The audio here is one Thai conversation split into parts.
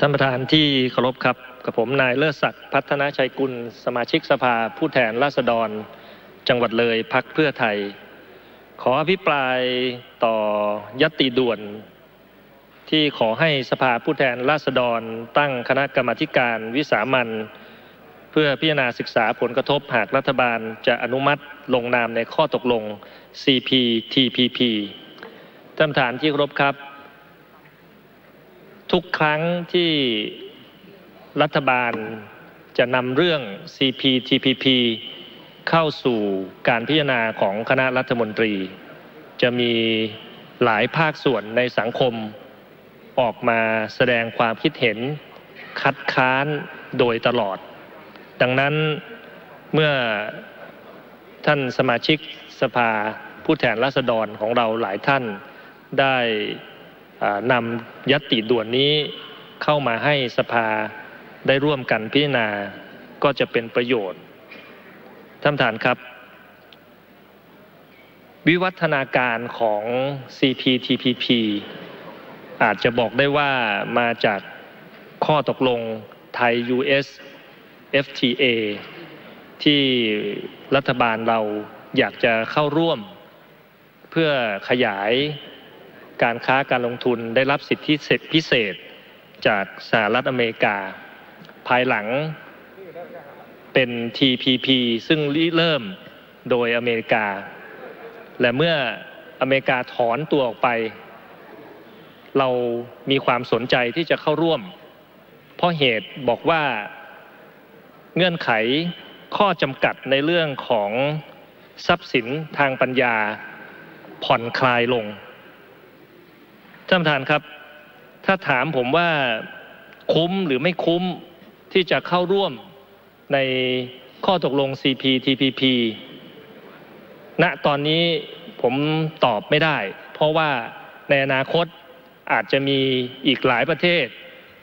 ท่านประธานที่เคารพครับกับผมนายเลิศศักดิ์พัฒนาชัยกุล สมาชิกสภาผู้แทนราษฎร จังหวัดเลยพักเพื่อไทย ขออภิปรายต่อยตติด่วน ที่ขอให้สภาผู้แทนราษฎร ตั้งคณะกรรมาการวิสามันเพื่อพิจารณาศึกษาผลกระทบหากรัฐบาลจะอนุมัติลงนามในข้อตกลง CPTPP ท่านประธานที่เคารพครับ ทุกครั้งที่รัฐบาลจะนำเรื่อง CPTPP เข้าสู่การพิจารณาของคณะรัฐมนตรี จะมีหลายภาคส่วนในสังคมออกมาแสดงความคิดเห็นคัดค้านโดยตลอด ดังนั้นเมื่อท่านสมาชิกสภาผู้แทนราษฎรของเราหลายท่านได้ นำยัตติด่วนนี้เข้ามาให้สภาได้ร่วมกันพิจารณาก็จะเป็นประโยชน์ ท่านประธานครับ วิวัฒนาการของ CPTPP อาจจะบอกได้ว่ามาจากข้อตกลงไทย US FTA ที่รัฐบาลเราอยากจะเข้าร่วม เพื่อขยาย การค้าการลงทุนได้รับสิทธิพิเศษจากสหรัฐอเมริกา ภายหลังเป็น TPP ซึ่งริเริ่มโดยอเมริกา และเมื่ออเมริกาถอนตัวออกไป เรามีความสนใจที่จะเข้าร่วม เพราะเหตุบอกว่าเงื่อนไขข้อจำกัดในเรื่องของทรัพย์สินทางปัญญาผ่อนคลายลง ท่านประธานครับ ถ้าถามผมว่าคุ้มหรือไม่คุ้มที่จะเข้าร่วมในข้อตกลง CPTPP ณตอนนี้ผมตอบไม่ได้ เพราะว่าในอนาคตอาจจะมีอีกหลายประเทศ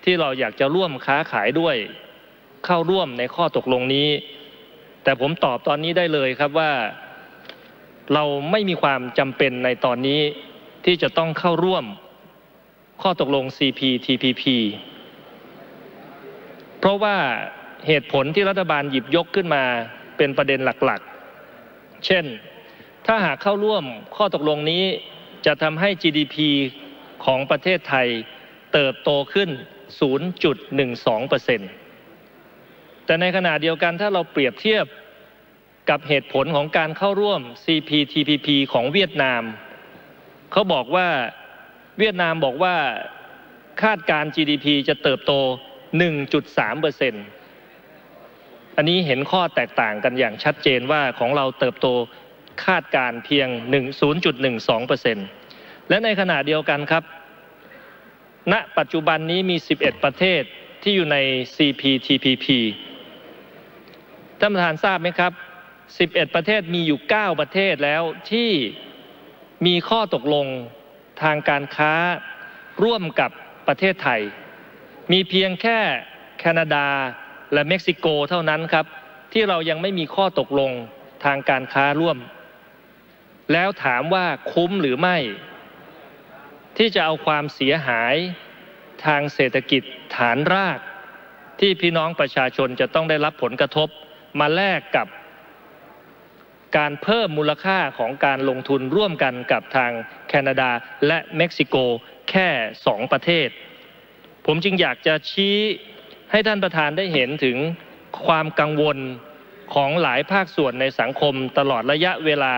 ที่เราอยากจะร่วมค้าขายด้วยเข้าร่วมในข้อตกลงนี้ แต่ผมตอบตอนนี้ได้เลยครับว่าเราไม่มีความจำเป็นในตอนนี้ที่จะต้องเข้าร่วม ข้อตกลง CPTPP เพราะว่าเหตุผลที่รัฐบาลหยิบยกขึ้นมาเป็นประเด็นหลักๆ เช่น ถ้าหากเข้าร่วมข้อตกลงนี้จะทำให้ GDP ของประเทศไทยเติบโตขึ้น 0.12%แต่ในขณะเดียวกันถ้าเราเปรียบเทียบกับเหตุผลของการเข้าร่วม CPTPP ของเวียดนาม เขาบอกว่า เวียดนามบอกว่าคาดการ GDP จะเติบโต 1.3เปอร์เซ็นต์อันนี้เห็นข้อแตกต่างกันอย่างชัดเจนว่าของเราเติบโตคาดการเพียง 0.12เปอร์เซ็นต์และในขณะเดียวกันครับ ณ ปัจจุบันนี้มี 11 ประเทศที่อยู่ใน CPTPP ท่านประธานทราบไหมครับ 11 ประเทศมีอยู่ 9 ประเทศแล้วที่มีข้อตกลง ทางการค้าร่วมกับประเทศไทย มีเพียงแค่แคนาดาและเม็กซิโกเท่านั้นครับ ที่เรายังไม่มีข้อตกลงทางการค้าร่วม แล้วถามว่าคุ้มหรือไม่ ที่จะเอาความเสียหายทางเศรษฐกิจฐานราก ที่พี่น้องประชาชนจะต้องได้รับผลกระทบมาแลกกับ การเพิ่มมูลค่าของการลงทุนร่วมกันกับทางแคนาดาและเม็กซิโกแค่สองประเทศ ผมจึงอยากจะชี้ให้ท่านประธานได้เห็นถึงความกังวลของหลายภาคส่วนในสังคมตลอดระยะเวลา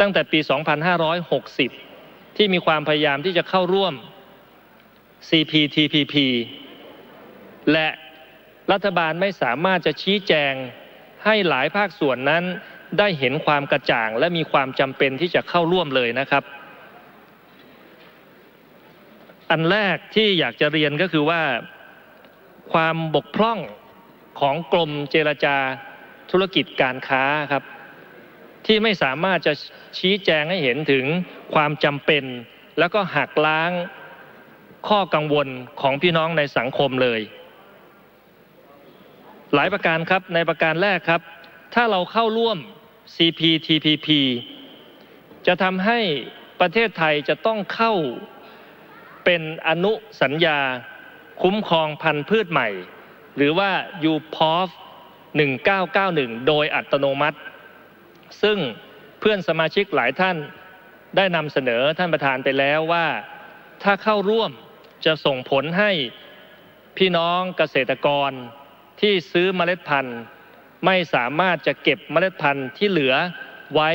ตั้งแต่ปี 2560 ที่มีความพยายามที่จะเข้าร่วม CPTPP และรัฐบาลไม่สามารถจะชี้แจงให้หลายภาคส่วนนั้น ได้เห็นความกระจ่าง และมีความจำเป็นที่จะเข้าร่วมเลยนะครับ อันแรกที่อยากจะเรียนก็คือว่าความบกพร่องของกรมเจรจาธุรกิจการค้าครับ ที่ไม่สามารถจะชี้แจงให้เห็นถึงความจำเป็น แล้วก็หักล้างข้อกังวลของพี่น้องในสังคมเลย หลายประการครับในประการแรกครับ ถ้าเราเข้าร่วม CPTPP จะทำให้ประเทศไทยจะต้องเข้าเป็นอนุสัญญาคุ้มครองพันธุ์พืชใหม่ หรือว่า UPOF 1991 โดยอัตโนมัติ ซึ่งเพื่อนสมาชิกหลายท่านได้นำเสนอท่านประธานไปแล้วว่า ถ้าเข้าร่วมจะส่งผลให้พี่น้องเกษตรกรที่ซื้อเมล็ดพันธุ์ ไม่สามารถจะเก็บเมล็ดพันธุ์ที่เหลือไว้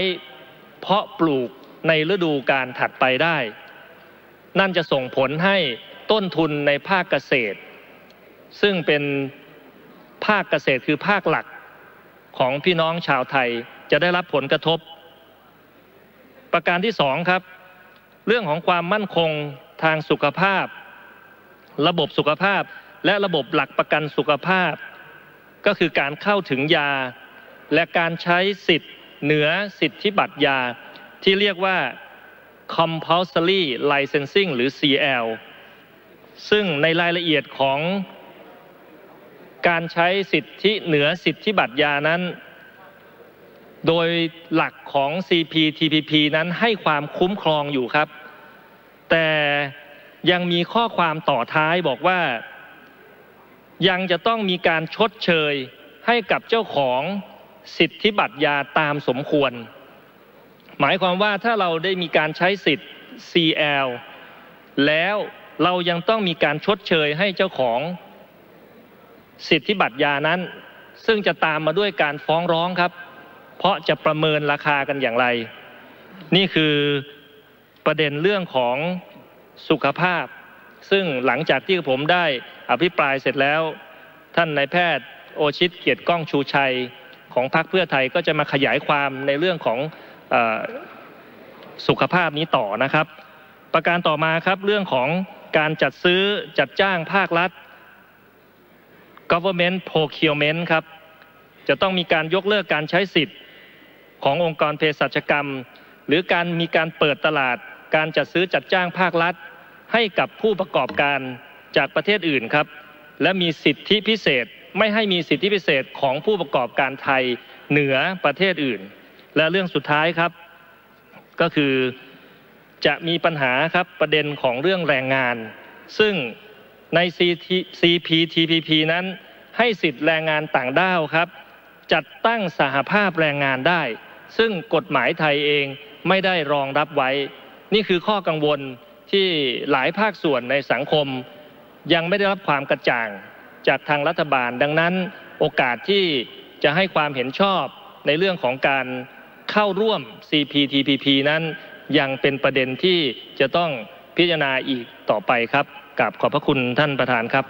เพาะปลูกในฤดูการถัดไปได้ นั่นจะส่งผลให้ต้นทุนในภาคเกษตร ซึ่งเป็นภาคเกษตรคือภาคหลักของพี่น้องชาวไทยจะได้รับผลกระทบ ประการที่สองครับ เรื่องของความมั่นคงทางสุขภาพ ระบบสุขภาพและระบบหลักประกันสุขภาพ ก็คือการเข้าถึงยา และการใช้สิทธิ์เหนือสิทธิบัตรยา ที่เรียกว่า compulsory licensing หรือ CL ซึ่งในรายละเอียดของการใช้สิทธิเหนือสิทธิบัตรยานั้น โดยหลักของ CPTPP นั้นให้ความคุ้มครองอยู่ครับ แต่ยังมีข้อความต่อท้ายบอกว่า ยังจะต้องมีการชดเชยให้กับเจ้าของสิทธิบัตรยาตามสมควร หมายความว่าถ้าเราได้มีการใช้สิทธิ์ CL แล้วเรายังต้องมีการชดเชยให้เจ้าของสิทธิบัตรยานั้น ซึ่งจะตามมาด้วยการฟ้องร้องครับ เพราะจะประเมินราคากันอย่างไร นี่คือประเด็นเรื่องของสุขภาพ ซึ่งหลังจากที่ผมได้ อภิปรายเสร็จแล้ว ท่านนายแพทย์โอชิตเกียรติก้องชูชัยของพรรคเพื่อไทยก็จะมาขยายความในเรื่องของอสุขภาพนี้ต่อนะครับ ประการต่อมาครับเรื่องของการจัดซื้อจัดจ้างภาครัฐ government procurement ครับ จะต้องมีการยกเลิกการใช้สิทธิ์ขององค์กรเภสัชกรรม หรือการมีการเปิดตลาด การจัดซื้อจัดจ้างภาครัฐ ให้กับผู้ประกอบการ จากประเทศอื่นครับ และมีสิทธิพิเศษไม่ให้มีสิทธิพิเศษของผู้ประกอบการไทยเหนือประเทศอื่น และเรื่องสุดท้ายครับ ก็คือจะมีปัญหาครับประเด็นของเรื่องแรงงาน ซึ่งใน CPTPP นั้น ให้สิทธิ์แรงงานต่างด้าวครับ จัดตั้งสหภาพแรงงานได้ ซึ่งกฎหมายไทยเองไม่ได้รองรับไว้ นี่คือข้อกังวลที่หลายภาคส่วนในสังคม ยังไม่ได้รับความกระจ่างจากทางรัฐบาล ดังนั้นโอกาสที่จะให้ความเห็นชอบในเรื่องของการเข้าร่วม CPTPP นั้นยังเป็นประเด็นที่จะต้องพิจารณาอีกต่อไปครับกับขอบพระคุณท่านประธานครับ